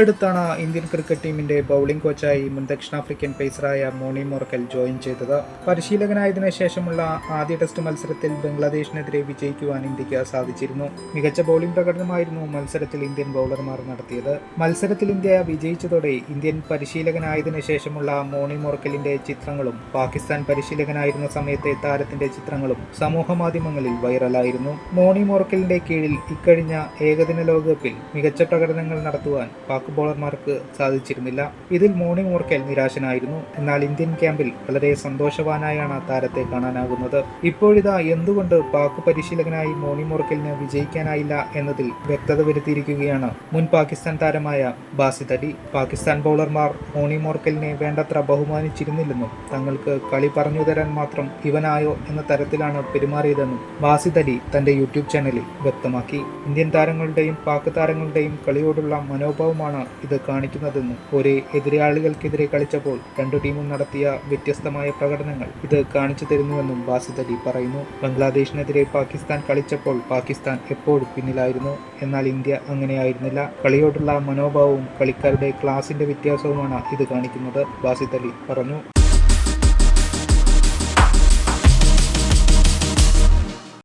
അടുത്താണ് Indian cricket ടീമിന്റെ bowling കോച്ചായി മുൻ ദക്ഷിണാഫ്രിക്കൻ പേസറായ മോണി മോർക്കൽ ജോയിൻ ചെയ്തത്. പരിശീലകനായതിനു ശേഷമുള്ള ആദ്യ ടെസ്റ്റ് മത്സരത്തിൽ ബംഗ്ലാദേശിനെതിരെ വിജയിക്കുവാൻ ഇന്ത്യയ്ക്ക് സാധിച്ചിരുന്നു. മികച്ച ബൗളിംഗ് പ്രകടനമായിരുന്നു മത്സരത്തിൽ ഇന്ത്യൻ ബൗളർമാർ നടത്തിയത്. മത്സരത്തിൽ ഇന്ത്യ വിജയിച്ചതോടെ ഇന്ത്യൻ പരിശീലകനായതിനു ശേഷമുള്ള മോണി മോർക്കലിന്റെ ചിത്രങ്ങളും പാകിസ്ഥാൻ പരിശീലകനായിരുന്ന സമയത്തെ താരത്തിന്റെ ചിത്രങ്ങളും സമൂഹ മാധ്യമങ്ങളിൽ വൈറലായിരുന്നു. മോണി മോർക്കലിന്റെ കീഴിൽ ഇക്കഴിഞ്ഞ ഏകദിന ലോകകപ്പിൽ മികച്ച പ്രകടനങ്ങൾ നടത്തുവാൻ പാക് ബോളർമാർക്ക് സാധിച്ചിരുന്നില്ല. ഇതിൽ മോർണിംഗ് മോർക്കൽ നിരാശനായിരുന്നു. എന്നാൽ ഇന്ത്യൻ ക്യാമ്പിൽ വളരെ സന്തോഷവാനായാണ് താരത്തെ കാണാനാകുന്നത്. ഇപ്പോഴിതാ എന്തുകൊണ്ട് പാക് പരിശീലകനായി മോർണിംഗ് മോർക്കലിന് വിജയിക്കാനായില്ല എന്നതിൽ വ്യക്തത വരുത്തിയിരിക്കുകയാണ് മുൻ പാകിസ്ഥാൻ താരമായ ബാസിദ് അലി. പാകിസ്ഥാൻ ബൗളർമാർ മോണി മോർക്കലിനെ വേണ്ടത്ര ബഹുമാനിച്ചിരുന്നില്ലെന്നും തങ്ങൾക്ക് കളി പറഞ്ഞു തരാൻ മാത്രം ഇവനായോ എന്ന തരത്തിലാണ് പെരുമാറിയതെന്നും ബാസിദ് അലി തന്റെ യൂട്യൂബ് ചാനലിൽ വ്യക്തമാക്കി. ഇന്ത്യൻ താരങ്ങളുടെയും പാക് താരങ്ങളുടെയും കളിയോടുള്ള മനോഭാവമാണ് ഇത് കാണിക്കുന്നതെന്നും ഒരേ എതിരാളികൾക്കെതിരെ കളിച്ചപ്പോൾ രണ്ടു ടീമും നടത്തിയ വ്യത്യസ്തമായ പ്രകടനങ്ങൾ ഇത് കാണിച്ചു തരുന്നുവെന്നും ബാസിദ് അലി പറയുന്നു. ബംഗ്ലാദേശിനെതിരെ പാകിസ്ഥാൻ കളിച്ചപ്പോൾ പാകിസ്ഥാൻ എപ്പോഴും പിന്നിലായിരുന്നു. എന്നാൽ ഇന്ത്യ അങ്ങനെയായിരുന്നില്ല. കളിയോടുള്ള മനോഭാവവും കളിക്കാരുടെ ക്ലാസിന്റെ വ്യത്യാസവുമാണ് ഇത് കാണിക്കുന്നത് ബാസിദ് അലി പറഞ്ഞു.